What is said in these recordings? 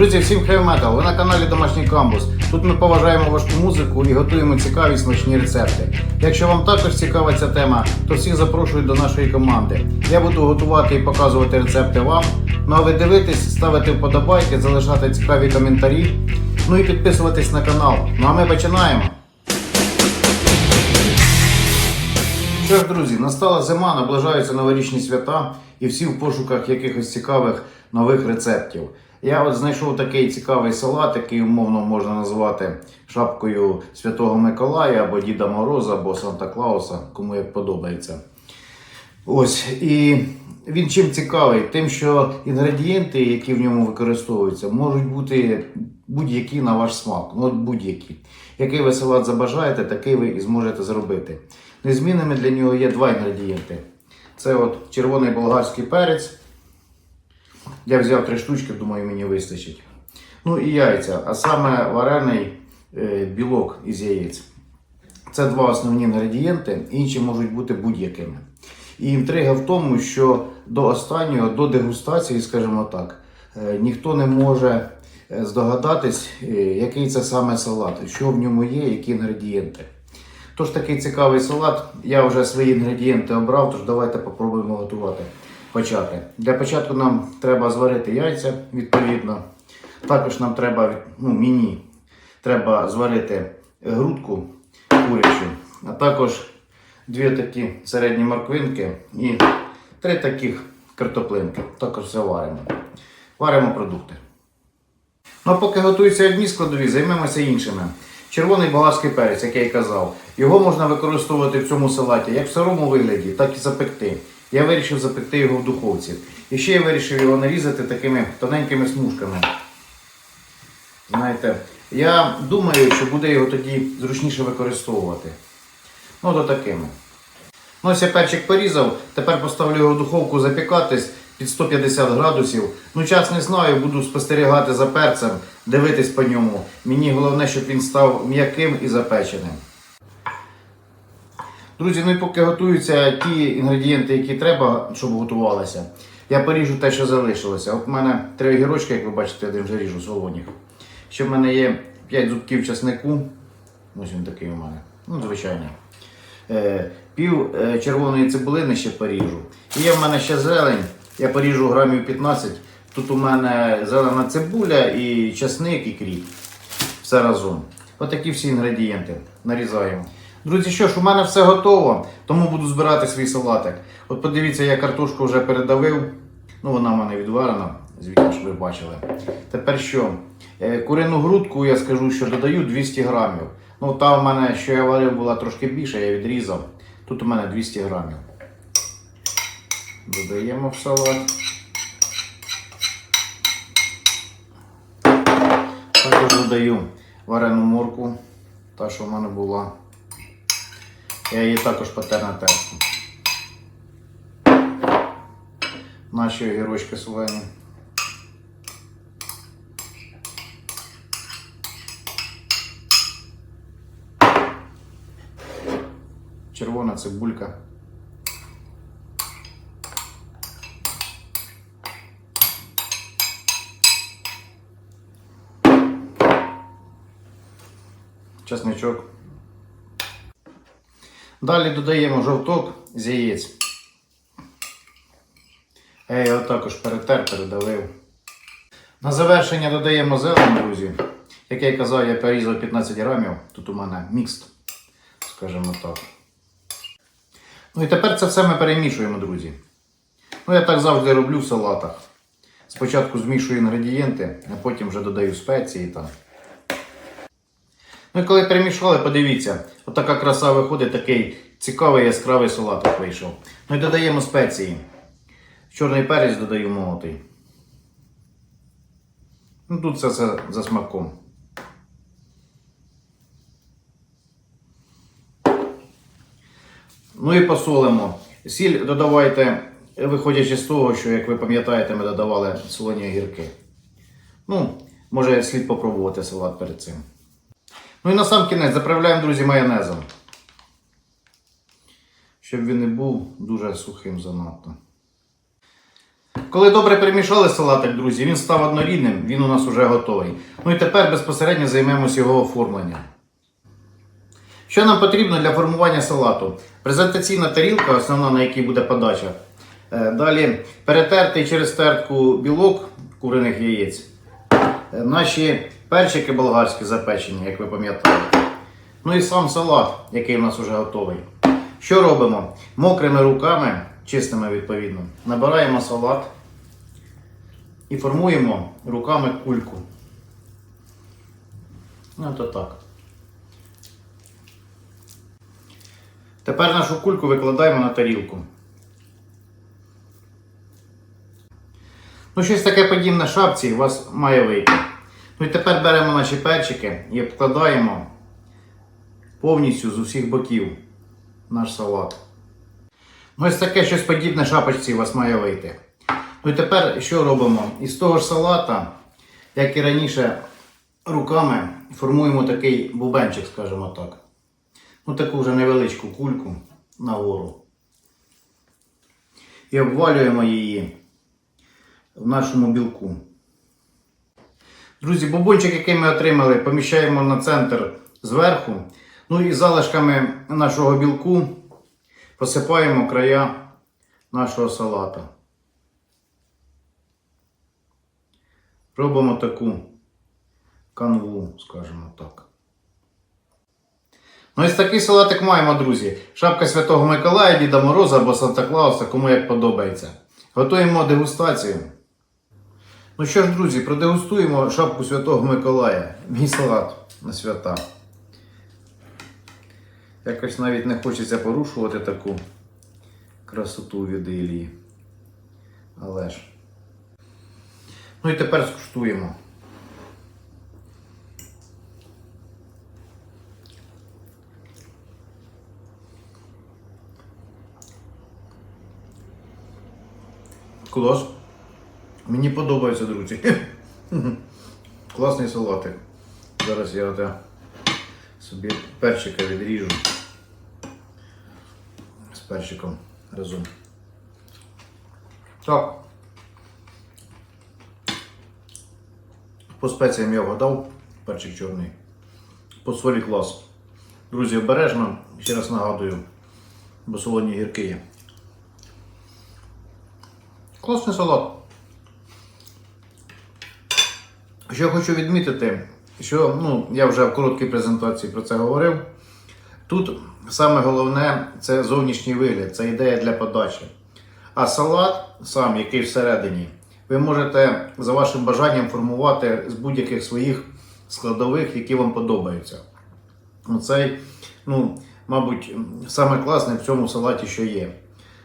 Друзі, всім метал! Ви на каналі Домашній Камбус. Тут ми поважаємо важку музику і готуємо цікаві смачні рецепти. Якщо вам також цікава ця тема, то всіх запрошую до нашої команди. Я буду готувати і показувати рецепти вам. Ну а ви дивитесь, ставити вподобайки, залишати цікаві коментарі. Ну і підписуватись на канал. Ну а ми починаємо. Що ж, друзі, настала зима, наближаються новорічні свята і всі в пошуках якихось цікавих нових рецептів. Я от знайшов такий цікавий салат, який умовно можна назвати шапкою Святого Миколая або Діда Мороза, або Санта Клауса, кому як подобається. Ось і він чим цікавий? Тим, що інгредієнти, які в ньому використовуються, можуть бути будь-які на ваш смак. Ну, от будь-які. Який ви салат забажаєте, такий ви і зможете зробити. Незмінними для нього є два інгредієнти. Це от червоний болгарський перець. Я взяв три штучки, думаю, мені вистачить. Ну і яйця, а саме варений е, білок із яєць. Це два основні інгредієнти, інші можуть бути будь-якими. І інтрига в тому, що до останнього, до дегустації, скажімо так, е, ніхто не може е, здогадатись, який це саме салат, що в ньому є, які інгредієнти. Тож такий цікавий салат. Я вже свої інгредієнти обрав, тож давайте попробуємо готувати. Почати. Для початку нам треба зварити яйця, відповідно. Також нам треба, ну, мені треба зварити грудку курячу, а також дві такі середні морквинки і три таких картоплинки. Також все варимо. Варимо продукти. Ну а поки готуються одні складові, займемося іншими. Червоний болгарський перець, як я і казав, його можна використовувати в цьому салаті як в сирому вигляді, так і запекти. Я вирішив запекти його в духовці. І ще я вирішив його нарізати такими тоненькими смужками. Знаєте, я думаю, що буде його тоді зручніше використовувати. Ну, то такими. Ну, ось я перчик порізав, тепер поставлю його в духовку запікатись під 150 градусів. Ну, час не знаю, буду спостерігати за перцем, дивитись по ньому. Мені головне, щоб він став м'яким і запеченим. Друзі, ну і поки готуються ті інгредієнти, які треба, щоб готувалися, я поріжу те, що залишилося. От в мене три огірочки, як ви бачите, один вже ріжу солоні. Ще в мене є 5 зубків часнику. Ось він такий у мене. Ну, звичайний. Е, пів е, червоної цибулини ще поріжу. І є в мене ще зелень. Я поріжу грамів 15. Тут у мене зелена цибуля і часник, і кріп. Все разом. Отакі всі інгредієнти. Нарізаємо. Друзі, що ж, у мене все готово, тому буду збирати свій салатик. От подивіться, я картошку вже передавив. Ну, вона в мене відварена, звідки ж ви бачили. Тепер що? Е, Курину грудку я скажу, що додаю 200 грамів. Ну, та в мене, що я варив, була трошки більше, я відрізав. Тут у мене 200 грамів. Додаємо в салат. Також додаю варену морку, та, що в мене була. Я її також потер на терку. Наші огірочки солені. Червона цибулька. Чесничок. Далі додаємо жовток з яєць. Я його також перетер, передавив. На завершення додаємо зелень, друзі. Як я казав, я порізав 15 грамів. Тут у мене мікст, скажімо так. Ну і тепер це все ми перемішуємо, друзі. Ну, я так завжди роблю в салатах. Спочатку змішую інгредієнти, а потім вже додаю спеції там. Ну і коли перемішали, подивіться, отака краса виходить, такий цікавий яскравий салатик вийшов. Ну і додаємо спеції. Чорний перець додаю молотий. Ну тут все за смаком. Ну і посолимо. Сіль додавайте, виходячи з того, що, як ви пам'ятаєте, ми додавали солоні огірки. Ну, може слід попробувати салат перед цим. Ну і на сам кінець заправляємо, друзі, майонезом. Щоб він не був дуже сухим занадто. Коли добре перемішали салатик, друзі, він став однорідним, він у нас вже готовий. Ну і тепер безпосередньо займемось його оформленням. Що нам потрібно для формування салату? Презентаційна тарілка, основна на якій буде подача. Е, Далі перетертий через тертку білок куриних яєць. Е, Наші перчики болгарські запечені, як ви пам'ятаєте. Ну і сам салат, який у нас вже готовий. Що робимо? Мокрими руками, чистими відповідно, набираємо салат і формуємо руками кульку. Ну, то так. Тепер нашу кульку викладаємо на тарілку. Ну, щось таке подібне шапці у вас має вийти. Ну і тепер беремо наші перчики і обкладаємо повністю з усіх боків наш салат. Ну, ось таке щось подібне шапочці у вас має вийти. Ну і тепер що робимо? Із того ж салата, як і раніше, руками формуємо такий бубенчик, скажімо так. Ну, таку вже невеличку кульку нагору. І обвалюємо її в нашому білку. Друзі, бубончик, який ми отримали, поміщаємо на центр зверху. Ну і залишками нашого білку посипаємо края нашого салата. Робимо таку канву, скажімо так. Ну, ось такий салатик маємо, друзі. Шапка Святого Миколая, Діда Мороза або Санта Клауса, кому як подобається. Готуємо дегустацію. Ну що ж, друзі, продегустуємо шапку Святого Миколая. Мій салат на свята. Якось навіть не хочеться порушувати таку красоту від Ілії. Але ж. Ну і тепер скуштуємо. Клас. Мені подобається, друзі. Класний салатик. Зараз я оте собі перчика відріжу з перчиком разом. Так. По спеціям я вгадав, перчик чорний. По солі клас. Друзі, обережно, ще раз нагадую, бо солоні гірки є. Класний салат. Що я хочу відмітити, що ну, я вже в короткій презентації про це говорив. Тут саме головне це зовнішній вигляд, це ідея для подачі. А салат, сам, який всередині, ви можете за вашим бажанням формувати з будь-яких своїх складових, які вам подобаються. Оцей, ну, мабуть, саме класне в цьому салаті, що є.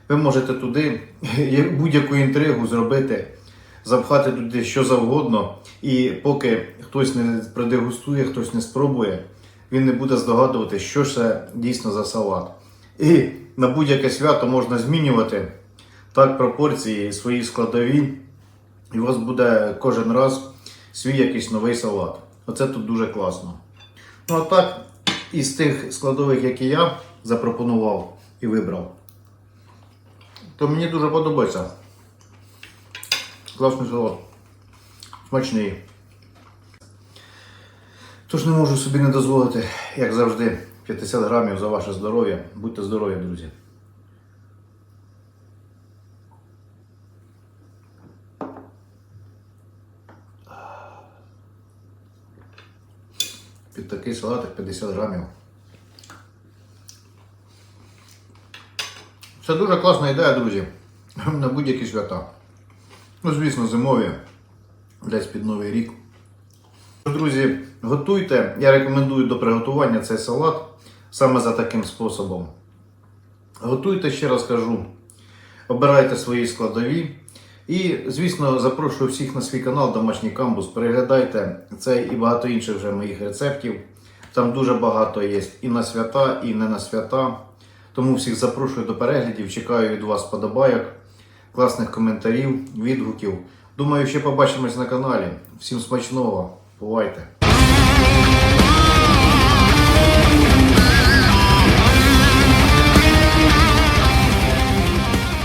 Ви можете туди будь-яку інтригу зробити, запхати туди що завгодно, і поки хтось не продегустує, хтось не спробує, він не буде здогадувати, що це дійсно за салат. І на будь-яке свято можна змінювати так пропорції свої складові, і у вас буде кожен раз свій якийсь новий салат. Оце тут дуже класно. Ну а так, із тих складових, які я запропонував і вибрав, то мені дуже подобається. Класний салат. Смачний. Тож не можу собі не дозволити, як завжди, 50 грамів за ваше здоров'я. Будьте здорові, друзі. Під такий салатик 50 грамів. Це дуже класна ідея, друзі. На будь-які свята. Ну, звісно, зимові. Десь під Новий рік. Друзі, готуйте. Я рекомендую до приготування цей салат саме за таким способом. Готуйте, ще раз кажу. Обирайте свої складові. І, звісно, запрошую всіх на свій канал Домашній Камбус. Переглядайте цей і багато інших вже моїх рецептів. Там дуже багато є і на свята, і не на свята. Тому всіх запрошую до переглядів. Чекаю від вас подобайок, класних коментарів, відгуків. Думаю, ще побачимось на каналі. Всім смачного. Бувайте!